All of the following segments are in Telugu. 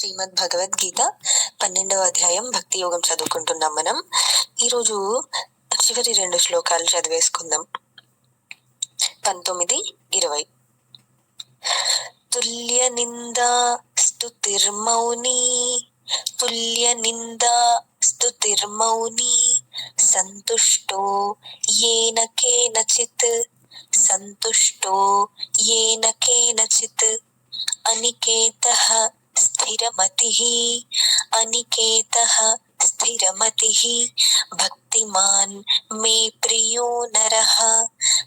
శ్రీమద్ భగవద్గీత పన్నెండవ అధ్యాయం భక్తి యోగం చదువుకుంటున్నాం మనం. ఈరోజు చివరి రెండు శ్లోకాలు చదివేసుకుందాం. పంతొమ్మిది ఇరవై. తుల్య నిందా స్తుతిర్మౌని తుల్య నిందా స్తుతిర్మౌని సంతుష్టో ఏన కేనచిత్ సంతుష్టో ఏన కేనచిత్ అనికేత स्थिरमतिः अनिकेतः स्थिरमतिः। भक्तिमान् मे प्रियो नर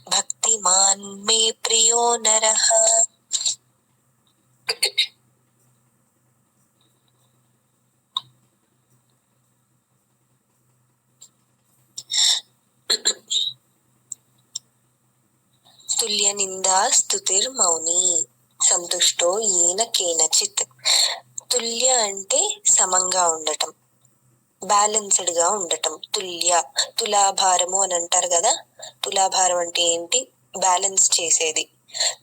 भक्तिमान मे प्रियो नर। तुल्य निंदा स्तुतिर्मौनी। సంతుష్టో ఈయన కేనచిత్. తుల్య అంటే సమంగా ఉండటం బ్యాలెన్స్డ్గా ఉండటం. తుల్య తులాభారము అని అంటారు కదా? తులాభారం అంటే ఏంటి? బ్యాలెన్స్ చేసేది.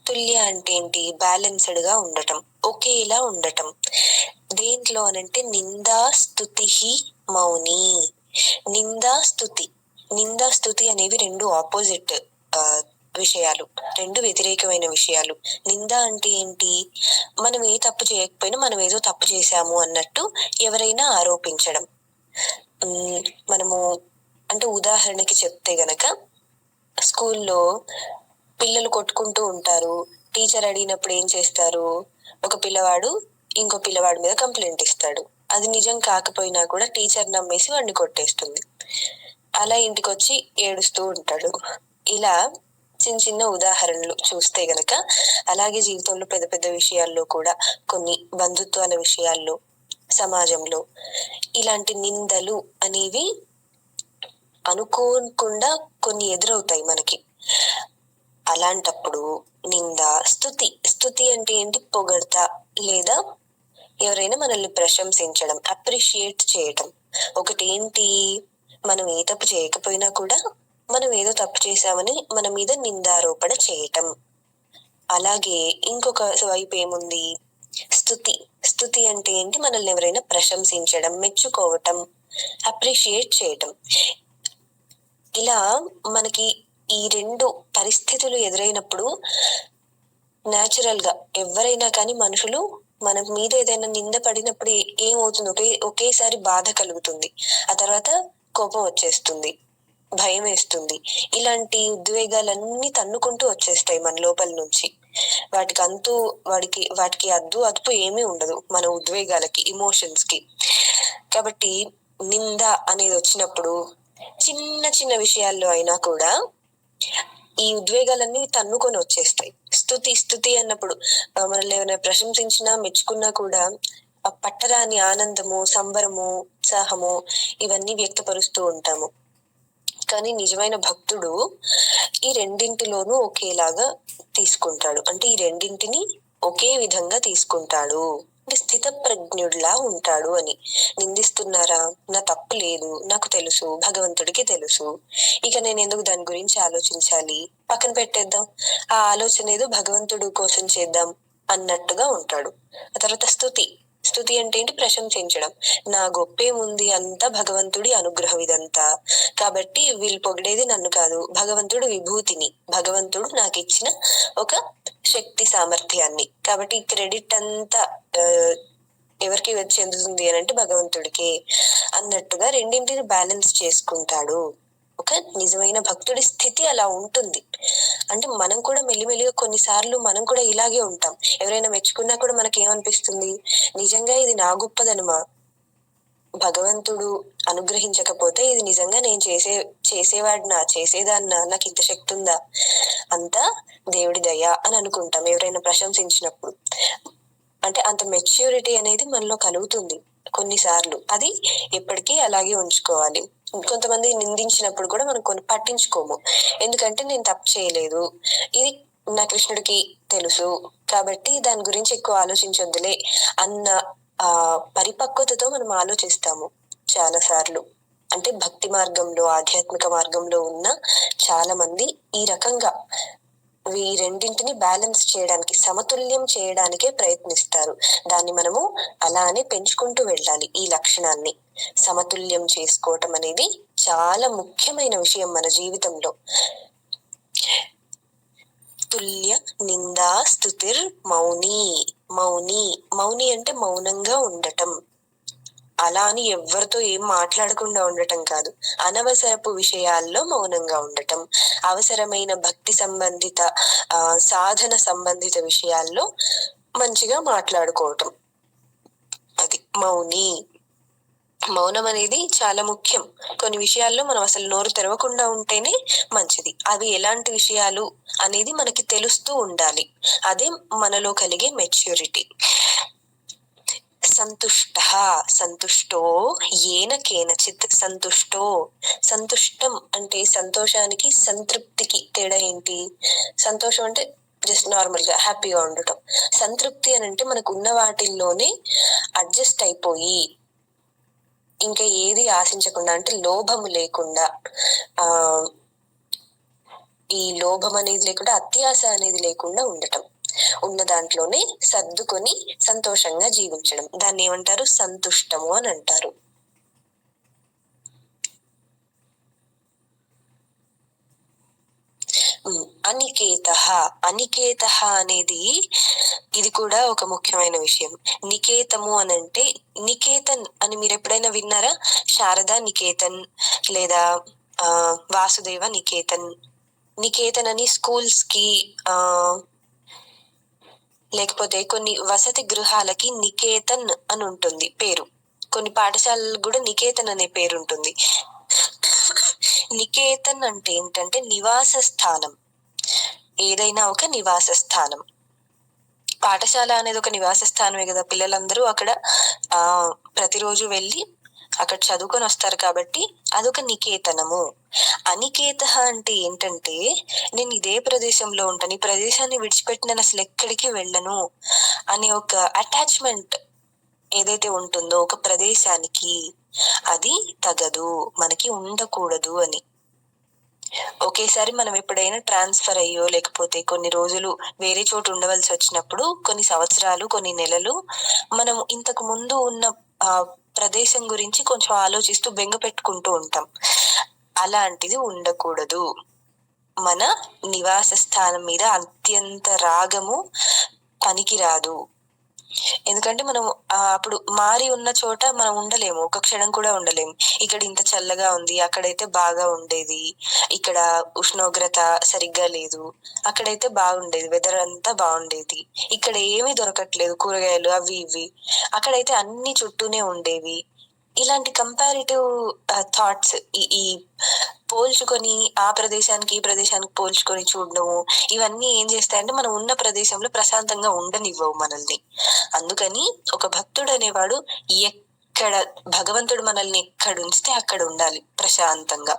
తుల్య అంటే ఏంటి? బ్యాలెన్స్డ్గా ఉండటం ఒకేలా ఉండటం. దేంట్లో అనంటే నిందా స్థుతి మౌని. నిందా స్థుతి నిందా స్థుతి అనేవి రెండు ఆపోజిట్ విషయాలు రెండు వ్యతిరేకమైన విషయాలు. నింద అంటే ఏంటి? మనం ఏ తప్పు చేయకపోయినా మనం ఏదో తప్పు చేశాము అన్నట్టు ఎవరైనా ఆరోపించడం. మనము అంటే ఉదాహరణకి చెప్తే గనక స్కూల్లో పిల్లలు కొట్టుకుంటూ ఉంటారు. టీచర్ అడిగినప్పుడు ఏం చేస్తారు? ఒక పిల్లవాడు ఇంకో పిల్లవాడి మీద కంప్లైంట్ ఇస్తాడు. అది నిజం కాకపోయినా కూడా టీచర్ నమ్మేసి వాడిని కొట్టేస్తుంది. అలా ఇంటికి వచ్చి ఏడుస్తూ ఉంటాడు. ఇలా చిన్న చిన్న ఉదాహరణలు చూస్తే గనక అలాగే జీవితంలో పెద్ద పెద్ద విషయాల్లో కూడా కొన్ని బంధుత్వాల విషయాల్లో సమాజంలో ఇలాంటి నిందలు అనేవి అనుకోకుండా కొన్ని ఎదురవుతాయి మనకి. అలాంటప్పుడు నింద స్థుతి స్థుతి అంటే ఏంటి? పొగడత లేదా ఎవరైనా మనల్ని ప్రశంసించడం అప్రిషియేట్ చేయటం. ఒకటి ఏంటి మనం ఏ తప్పు చేయకపోయినా కూడా మనం ఏదో తప్పు చేశామని మన మీద నిందారోపణ చేయటం. అలాగే ఇంకొక వైపు ఏముంది? స్థుతి స్థుతి అంటే ఏంటి? మనల్ని ఎవరైనా ప్రశంసించడం మెచ్చుకోవటం అప్రిషియేట్ చేయటం. ఇలా మనకి ఈ రెండు పరిస్థితులు ఎదురైనప్పుడు న్యాచురల్గా ఎవరైనా కానీ మనుషులు మన మీద ఏదైనా నింద పడినప్పుడు ఏమవుతుంది? ఒకే ఒకేసారి బాధ కలుగుతుంది. ఆ తర్వాత కోపం వచ్చేస్తుంది. భయం వేస్తుంది ఇలాంటి ఉద్వేగాలన్నీ తన్నుకుంటూ వచ్చేస్తాయి మన లోపల నుంచి. వాటికి అంతు వాడికి వాటికి అద్దు అదుపు ఏమీ ఉండదు మన ఉద్వేగాలకి ఇమోషన్స్కి కాబట్టి నింద అనేది వచ్చినప్పుడు చిన్న చిన్న విషయాల్లో అయినా కూడా ఈ ఉద్వేగాలన్నీ తన్నుకొని వచ్చేస్తాయి. స్థుతి స్థుతి అన్నప్పుడు మనల్ని ఏమైనా ప్రశంసించినా మెచ్చుకున్నా కూడా ఆ పట్టరాని ఆనందము సంబరము ఉత్సాహము ఇవన్నీ వ్యక్తపరుస్తూ ఉంటాము. కానీ నిజమైన భక్తుడు ఈ రెండింటిలోనూ ఒకేలాగా తీసుకుంటాడు. అంటే ఈ రెండింటిని ఒకే విధంగా తీసుకుంటాడు. అంటే స్థిత ప్రజ్ఞుడిలా ఉంటాడు అని. నిందిస్తున్నారా? నా తప్పు లేదు. నాకు తెలుసు. భగవంతుడికి తెలుసు. ఇక నేను ఎందుకు దాని గురించి ఆలోచించాలి? పక్కన పెట్టేద్దాం. ఆ ఆలోచన ఏదో భగవంతుడు కోసం చేద్దాం అన్నట్టుగా ఉంటాడు. ఆ తర్వాత స్థుతి స్థుతి అంటే ఏంటి? ప్రశంసించడం. నా గొప్పేముంది అంతా భగవంతుడి అనుగ్రహం ఇదంతా. కాబట్టి వీళ్ళు పొగిడేది నన్ను కాదు. భగవంతుడు విభూతిని. భగవంతుడు నాకు ఇచ్చిన ఒక శక్తి సామర్థ్యాన్ని. కాబట్టి క్రెడిట్ అంతా ఎవరికి చెందుతుంది అని అంటే భగవంతుడికి అన్నట్టుగా రెండింటిని బ్యాలెన్స్ చేసుకుంటాడు. ఒక నిజమైన భక్తుడి స్థితి అలా ఉంటుంది. అంటే మనం కూడా మెల్లిమెల్లిగా కొన్నిసార్లు మనం కూడా ఇలాగే ఉంటాం. ఎవరైనా మెచ్చుకున్నా కూడా మనకి ఏమనిపిస్తుంది నిజంగా ఇది నా గొప్పదనమా? భగవంతుడు అనుగ్రహించకపోతే ఇది నిజంగా నేను చేసే చేసేవాడినా చేసేదాన్నా నాకు ఇంత శక్తి ఉందా అంతా దేవుడి దయ అని అనుకుంటాం. ఎవరైనా ప్రశంసించినప్పుడు. అంటే అంత మెచ్యూరిటీ అనేది మనలో కలుగుతుంది కొన్నిసార్లు. అది ఎప్పటికీ అలాగే ఉంచుకోవాలి. కొంతమంది నిందించినప్పుడు కూడా మనం కొన్ని పట్టించుకోము. ఎందుకంటే నేను తప్పు చేయలేదు. ఇది నా కృష్ణుడికి తెలుసు. కాబట్టి దాని గురించి ఎక్కువ ఆలోచించొద్దులే అన్న ఆ పరిపక్వతతో మనం ఆలోచిస్తాము చాలా సార్లు అంటే భక్తి మార్గంలో ఆధ్యాత్మిక మార్గంలో ఉన్న చాలా మంది ఈ రకంగా ఈ రెండింటిని బ్యాలెన్స్ చేయడానికి సమతుల్యం చేయడానికే ప్రయత్నిస్తారు. దాన్ని మనము అలానే పెంచుకుంటూ వెళ్ళాలి ఈ లక్షణాన్ని. సమతుల్యం చేసుకోవటం అనేది చాలా ముఖ్యమైన విషయం మన జీవితంలో. తుల్య నిందా స్థుతిర్ మౌని. మౌని మౌని అంటే మౌనంగా ఉండటం. అలా అని ఎవరితో ఏం మాట్లాడకుండా ఉండటం కాదు. అనవసరపు విషయాల్లో మౌనంగా ఉండటం అవసరమైన భక్తి సంబంధిత సాధన సంబంధిత విషయాల్లో మంచిగా మాట్లాడుకోవటం. అది మౌని. మౌనం అనేది చాలా ముఖ్యం. కొన్ని విషయాల్లో మనం అసలు నోరు తెరవకుండా ఉంటేనే మంచిది. అవి ఎలాంటి విషయాలు అనేది మనకి తెలుస్తూ ఉండాలి. అదే మనలో కలిగే మెచ్యూరిటీ. సంతుష్ట సంతుష్టో ఏన కేనచిత్ సంతుష్టో. సంతుష్టం అంటే సంతోషానికి సంతృప్తికి తేడా ఏంటి? సంతోషం అంటే జస్ట్ నార్మల్గా హ్యాపీగా ఉండటం. సంతృప్తి అని అంటే మనకు ఉన్న వాటిల్లోనే అడ్జస్ట్ అయిపోయి ఇంకా ఏది ఆశించకుండా అంటే లోభము లేకుండా ఆ ఈ లోభం అనేది లేకుండా అత్యాశ అనేది లేకుండా ఉండటం. ఉన్న దాంట్లోనే సర్దుకొని సంతోషంగా జీవించడం. దాన్ని ఏమంటారు? సంతుష్టము అని అంటారు. అనికేత. అనికేత అనేది ఇది కూడా ఒక ముఖ్యమైన విషయం. నికేతము అని అంటే నికేతన్ అని మీరు ఎప్పుడైనా విన్నారా? శారదా నికేతన్ లేదా ఆ వాసుదేవ నికేతన్. నికేతన్ అని స్కూల్స్కి ఆ లేకపోతే కొన్ని వసతి గృహాలకి నికేతన్ అని ఉంటుంది పేరు. కొన్ని పాఠశాలలకు కూడా నికేతన్ అనే పేరు ఉంటుంది. నికేతన్ అంటే ఏంటంటే నివాస స్థానం. ఏదైనా ఒక నివాస స్థానం. పాఠశాల అనేది ఒక నివాస స్థానమే కదా. పిల్లలందరూ అక్కడ ఆ ప్రతిరోజు వెళ్ళి అక్కడ చదువుకొని వస్తారు కాబట్టి అదొక నికేతనము. అనికేత అంటే ఏంటంటే నేను ఇదే ప్రదేశంలో ఉంటాను ఈ ప్రదేశాన్ని విడిచిపెట్టి నేను అసలు ఎక్కడికి వెళ్ళను అనే ఒక అటాచ్మెంట్ ఏదైతే ఉంటుందో ఒక ప్రదేశానికి అది తగదు మనకి ఉండకూడదు అని. ఒకేసారి మనం ఎప్పుడైనా ట్రాన్స్ఫర్ అయ్యో లేకపోతే కొన్ని రోజులు వేరే చోటు ఉండవలసి వచ్చినప్పుడు కొన్ని సంవత్సరాలు కొన్ని నెలలు మనం ఇంతకు ముందు ఉన్న ప్రదేశం గురించి కొంచెం ఆలోచిస్తూ బెంగ పెట్టుకుంటూ ఉంటాం. అలాంటిది ఉండకూడదు. మన నివాస స్థానం మీద అత్యంత రాగము పనికిరాదు. ఎందుకంటే మనం అప్పుడు మారి ఉన్న చోట మనం ఉండలేము. ఒక క్షణం కూడా ఉండలేము. ఇక్కడ ఇంత చల్లగా ఉంది అక్కడైతే బాగా ఉండేది. ఇక్కడ ఉష్ణోగ్రత సరిగ్గా లేదు అక్కడైతే బాగుండేది. వెదర్ అంతా బాగుండేది. ఇక్కడ ఏమీ దొరకట్లేదు కూరగాయలు అవి ఇవి. అక్కడైతే అన్ని చుట్టూనే ఉండేవి. ఇలాంటి కంపారిటివ్ థాట్స్ ఈ పోల్చుకొని ఆ ప్రదేశానికి ఈ ప్రదేశానికి పోల్చుకొని చూడడము ఇవన్నీ ఏం చేస్తాయంటే మనం ఉన్న ప్రదేశంలో ప్రశాంతంగా ఉండనివ్వవు మనల్ని. అందుకని ఒక భక్తుడు అనేవాడు ఎక్కడ భగవంతుడు మనల్ని ఎక్కడ ఉంచితే అక్కడ ఉండాలి ప్రశాంతంగా.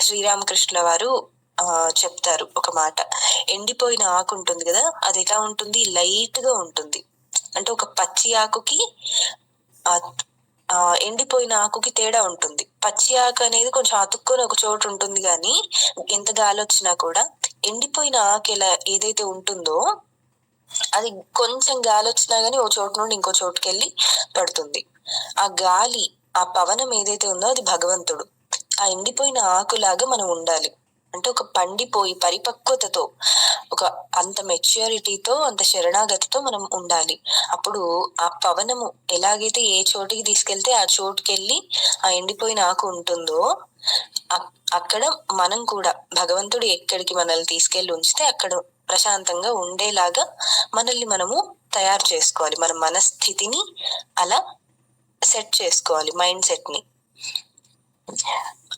శ్రీరామకృష్ణుల వారు ఆ చెప్తారు ఒక మాట. ఎండిపోయిన ఆకు ఉంటుంది కదా అది ఎలా ఉంటుంది? లైట్గా ఉంటుంది. అంటే ఒక పచ్చి ఆకుకి ఆ ఎండిపోయిన ఆకుకి తేడా ఉంటుంది. పచ్చి ఆకు అనేది కొంచెం అతుక్కొని ఒక చోటు ఉంటుంది కానీ ఎంత గాలి వచ్చినా కూడా ఎండిపోయిన ఆకు ఎలా ఏదైతే ఉంటుందో అది కొంచెం గాలి వచ్చినా గానీ ఓ చోటు నుండి ఇంకో చోటుకి వెళ్ళి పడుతుంది. ఆ గాలి ఆ పవనం ఏదైతే ఉందో అది భగవంతుడు. ఆ ఎండిపోయిన ఆకులాగా మనం ఉండాలి. అంటే ఒక పండిపోయి పరిపక్వతతో ఒక అంత మెచ్యూరిటీతో అంత శరణాగతితో మనం ఉండాలి. అప్పుడు ఆ పవనము ఎలాగైతే ఏ చోటికి తీసుకెళ్తే ఆ చోటుకి వెళ్ళి ఆ ఎండిపోయిన ఆకు ఉంటుందో అక్కడ మనం కూడా భగవంతుడు ఎక్కడికి మనల్ని తీసుకెళ్ళి ఉంచితే అక్కడ ప్రశాంతంగా ఉండేలాగా మనల్ని మనము తయారు చేసుకోవాలి. మన మనస్థితిని అలా సెట్ చేసుకోవాలి మైండ్ సెట్ని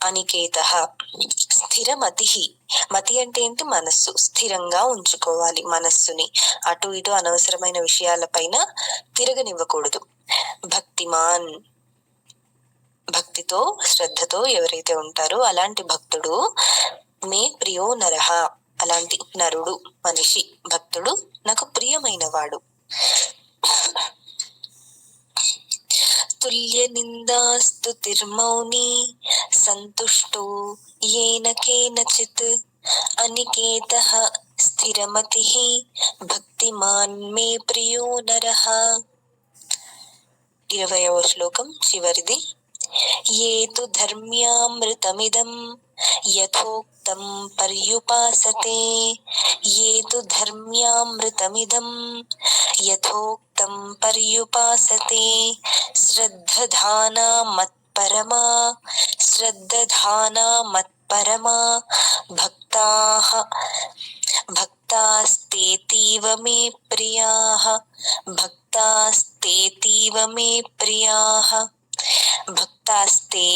అనికేత స్థిరమతి మతి అంటే ఏంటి? మనస్సు. స్థిరంగా ఉంచుకోవాలి మనస్సుని. అటు ఇటు అనవసరమైన విషయాలపైన తిరగనివ్వకూడదు. భక్తిమాన్. భక్తితో శ్రద్ధతో ఎవరైతే ఉంటారో అలాంటి భక్తుడు మే ప్రియో నరహ అలాంటి నరుడు మనిషి భక్తుడు నాకు ప్రియమైన వాడు తుల్య నిందాస్తు తిర్మౌని సంతుష్టో ఏన కేనచిత్ అనికేత స్థిరమతి భక్తిమాన్ మే ప్రియో నర. ఇరవయవ శ్లోకం చివరిది. ఏ తు ధర్మ్యామృతమిదం. యథోక్తం పర్యుపాసతే ఏ తు ధర్మ్యామృతమిదం యథోక్తం పర్యుపాసతే శ్రద్ధధానా మత్పరమా శ్రద్ధధానా మత్పరమా భక్తాః భక్తాస్తేతీవ మే ప్రియాः భక్తాస్తేతీవ మే ప్రియాः భక్తాస్తే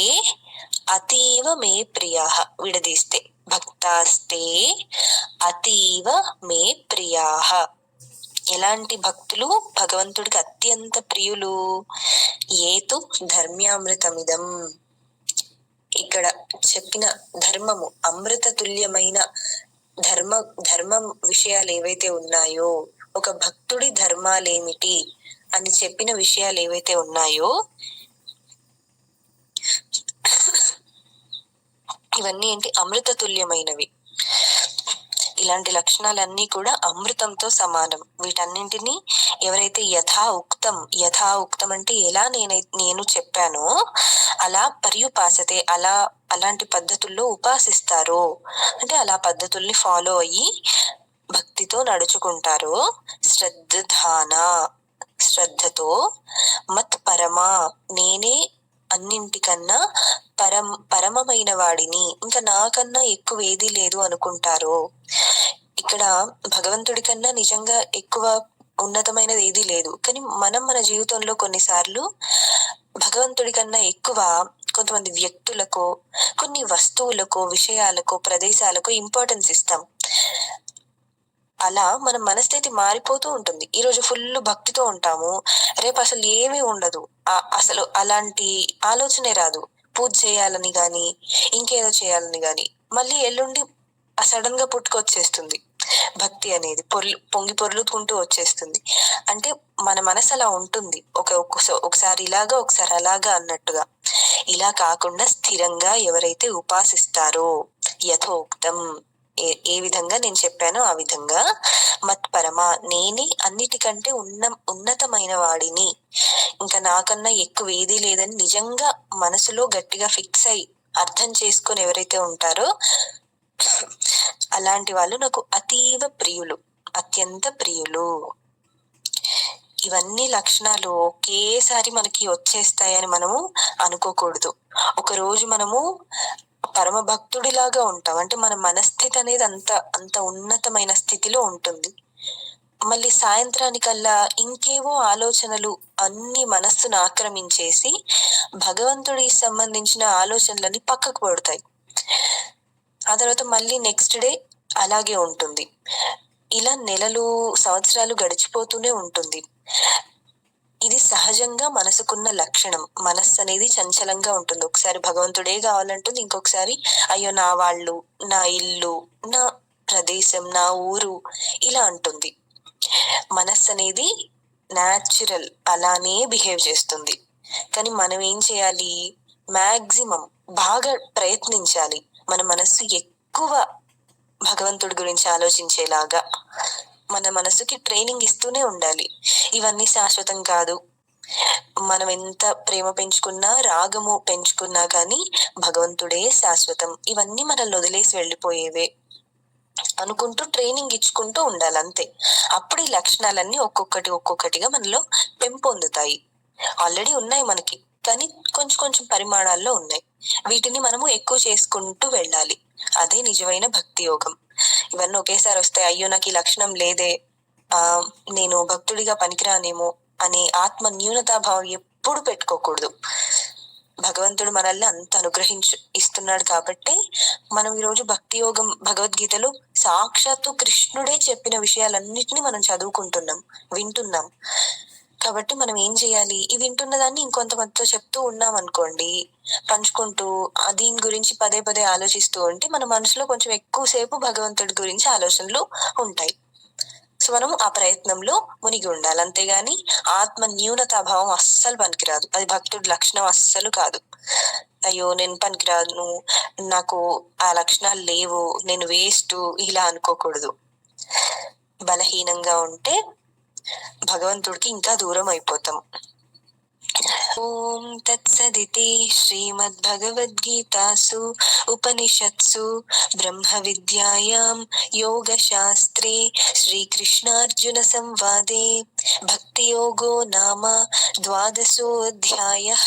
అతీవ మే ప్రియా విడదీస్తే. భక్తాస్తే అతీవ మే ప్రియా. ఎలాంటి భక్తులు? భగవంతుడికి అత్యంత ప్రియులు. ఏతు ధర్మ్యామృతమిదం. ఇక్కడ చెప్పిన ధర్మము అమృత తుల్యమైన ధర్మ ధర్మం విషయాలు ఏవైతే ఉన్నాయో ఒక భక్తుడి ధర్మాలేమిటి అని చెప్పిన విషయాలు ఏవైతే ఉన్నాయో ఇవన్నీ ఏంటి? అమృత తుల్యమైనవి ఇలాంటి లక్షణాలన్నీ కూడా అమృతంతో సమానం. వీటన్నింటినీ ఎవరైతే యథా ఉక్తం యథా ఉక్తం అంటే ఎలా నేనై నేను చెప్పానో అలా పర్యుపాసతే అలా అలాంటి పద్ధతుల్లో ఉపాసిస్తారో అంటే అలా పద్ధతుల్ని ఫాలో అయ్యి భక్తితో నడుచుకుంటారో శ్రద్ధాన శ్రద్ధతో మత్ పరమా నేనే అన్నింటికన్నా పరం పరమమైన వాడిని ఇంకా నాకన్నా ఎక్కువ ఏది లేదు అనుకుంటారో? ఇక్కడ భగవంతుడి కన్నా నిజంగా ఎక్కువ ఉన్నతమైనది ఏది లేదు. కానీ మనం మన జీవితంలో కొన్నిసార్లు భగవంతుడి కన్నా ఎక్కువ కొంతమంది వ్యక్తులకు కొన్ని వస్తువులకు విషయాలకు ప్రదేశాలకు ఇంపార్టెన్స్ ఇస్తాం. అలా మన మనస్థితి మారిపోతూ ఉంటుంది. ఈ రోజు ఫుల్ భక్తితో ఉంటాము. రేపు అసలు ఏమీ ఉండదు. అసలు అలాంటి ఆలోచనే రాదు. పూజ చేయాలని గాని ఇంకేదో చేయాలని గాని మళ్ళీ ఎల్లుండి సడన్గా పుట్టుకొచ్చేస్తుంది. భక్తి అనేది పొర్లు పొంగి పొర్లుకుంటూ వచ్చేస్తుంది. అంటే మన మనసు అలా ఉంటుంది. ఒక ఒకసారి ఇలాగా ఒకసారి అలాగా అన్నట్టుగా. ఇలా కాకుండా స్థిరంగా ఎవరైతే ఉపాసిస్తారో యథోక్తం. ఏ ఏ విధంగా నేను చెప్పానో ఆ విధంగా మత్పరమ నేనే అన్నిటికంటే ఉన్న ఉన్నతమైన వాడిని. ఇంకా నాకన్నా ఎక్కువ ఏదీ లేదని నిజంగా మనసులో గట్టిగా ఫిక్స్ అయి అర్థం చేసుకొని ఎవరైతే ఉంటారో అలాంటి వాళ్ళు నాకు అతీవ ప్రియులు అత్యంత ప్రియులు. ఇవన్నీ లక్షణాలు ఒకేసారి మనకి వచ్చేస్తాయని మనము అనుకోకూడదు. ఒక రోజు మనము పరమ భక్తుడిలాగా ఉంటాం. అంటే మన మనస్థితి అనేది అంత అంత ఉన్నతమైన స్థితిలో ఉంటుంది. మళ్ళీ సాయంత్రానికల్లా ఇంకేవో ఆలోచనలు అన్ని మనస్సును ఆక్రమించేసి భగవంతుడికి సంబంధించిన ఆలోచనలన్నీ పక్కకు పడతాయి. ఆ తర్వాత మళ్ళీ నెక్స్ట్ డే అలాగే ఉంటుంది. ఇలా నెలలు సంవత్సరాలు గడిచిపోతూనే ఉంటుంది. ఇది సహజంగా మనసుకున్న లక్షణం. మనస్సు అనేది చంచలంగా ఉంటుంది. ఒకసారి భగవంతుడే కావాలంటుంది ఇంకొకసారి అయ్యో నా వాళ్ళు నా ఇల్లు నా ప్రదేశం నా ఊరు ఇలా అంటుంది. మనస్సు అనేది న్యాచురల్ అలానే బిహేవ్ చేస్తుంది. కానీ మనం ఏం చేయాలి? మాక్సిమం బాగా ప్రయత్నించాలి. మన మనస్సు ఎక్కువ భగవంతుడి గురించి ఆలోచించేలాగా మన మనసుకి ట్రైనింగ్ ఇస్తూనే ఉండాలి. ఇవన్నీ శాశ్వతం కాదు. మనం ఎంత ప్రేమ పెంచుకున్నా రాగము పెంచుకున్నా కానీ భగవంతుడే శాశ్వతం. ఇవన్నీ మనల్ని వదిలేసి వెళ్ళిపోయేవే. అనుకుంటూ ట్రైనింగ్ ఇచ్చుకుంటూ ఉండాలి అంతే అప్పుడు ఈ లక్షణాలన్నీ ఒక్కొక్కటి ఒక్కొక్కటిగా మనలో పెంపొందుతాయి. ఆల్రెడీ ఉన్నాయి మనకి కానీ కొంచెం కొంచెం పరిమాణాల్లో ఉన్నాయి. వీటిని మనము ఎక్కువ చేసుకుంటూ వెళ్ళాలి. అదే నిజమైన భక్తి యోగం ఇవన్నీ ఒకేసారి వస్తాయి. అయ్యో నాకు ఈ లక్షణం లేదే. ఆ నేను భక్తుడిగా పనికిరానేమో అనే ఆత్మ న్యూనతాభావం ఎప్పుడు పెట్టుకోకూడదు. భగవంతుడు మనల్ని అంత అనుగ్రహించు ఇస్తున్నాడు కాబట్టి మనం ఈరోజు భక్తి యోగం భగవద్గీతలో సాక్షాత్తు కృష్ణుడే చెప్పిన విషయాలన్నిటిని మనం చదువుకుంటున్నాం వింటున్నాం. కాబట్టి మనం ఏం చేయాలి? ఈ వింటున్న దాన్ని ఇంకొంతమందితో చెప్తూ ఉన్నాం అనుకోండి. పంచుకుంటూ దీని గురించి పదే పదే ఆలోచిస్తూ ఉంటే మన మనసులో కొంచెం ఎక్కువసేపు భగవంతుడి గురించి ఆలోచనలు ఉంటాయి. సో మనం ఆ ప్రయత్నంలో మునిగి ఉండాలి. అంతేగాని ఆత్మ న్యూనతాభావం అస్సలు పనికిరాదు. అది భక్తుడి లక్షణం అస్సలు కాదు. అయ్యో నేను పనికిరాను. నాకు ఆ లక్షణాలు లేవు. నేను వేస్ట్. ఇలా అనుకోకూడదు. బలహీనంగా ఉంటే భగవంతుడికి ఇంకా దూరం అయిపోతాం. ఓం తత్సదితి శ్రీమద్భగవద్గీతాసు ఉపనిషత్సు బ్రహ్మ విద్యాయాం యోగశాస్త్రే శ్రీకృష్ణార్జున సంవాదే భక్తి యోగో నామ ద్వాదశోऽధ్యాయः